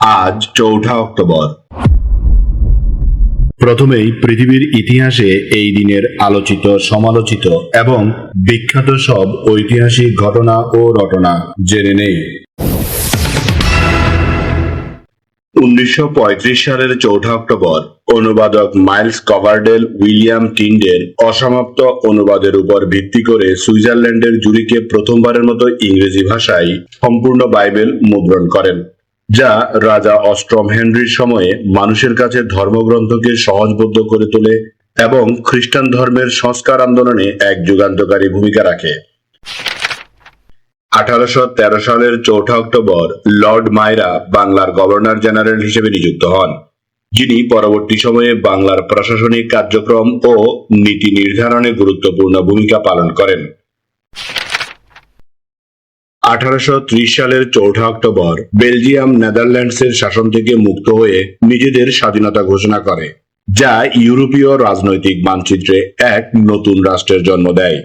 আজ চৌঠা অক্টোবর। প্রথমেই পৃথিবীর ইতিহাসে এই দিনের আলোচিত, সমালোচিত এবং বিখ্যাত সব ঐতিহাসিক ঘটনা ও রটনা জেনে নেই। উনিশশো পঁয়ত্রিশ সালের চৌঠা অক্টোবর, অনুবাদক মাইলস কভারডেল উইলিয়াম টিন্ডের অসমাপ্ত অনুবাদের উপর ভিত্তি করে সুইজারল্যান্ডের জুরিকে প্রথমবারের মতো ইংরেজি ভাষায় সম্পূর্ণ বাইবেল মুদ্রণ করেন। যা রাজা অষ্টম হেনরির সময়ে মানুষের কাছে ধর্মগ্রন্থকে সহজবোধ্য করে তোলে এবং খ্রিস্টান ধর্মের সংস্কার আন্দোলনে এক যুগান্তকারী ভূমিকা রাখে। আঠারোশো তেরো সালের চৌঠা অক্টোবর লর্ড মায়রা বাংলার গভর্নর জেনারেল হিসেবে নিযুক্ত হন, যিনি পরবর্তী সময়ে বাংলার প্রশাসনিক কার্যক্রম ও নীতি নির্ধারণে গুরুত্বপূর্ণ ভূমিকা পালন করেন। আঠারোশ ত্রিশ সালের চৌঠা অক্টোবর বেলজিয়াম, নেদারল্যান্ডসের শাসন থেকে মুক্ত হয়ে নিজেদের স্বাধীনতা ঘোষণা করে, যা ইউরোপীয় রাজনৈতিক মানচিত্রে এক নতুন রাষ্ট্রের জন্ম দেয়।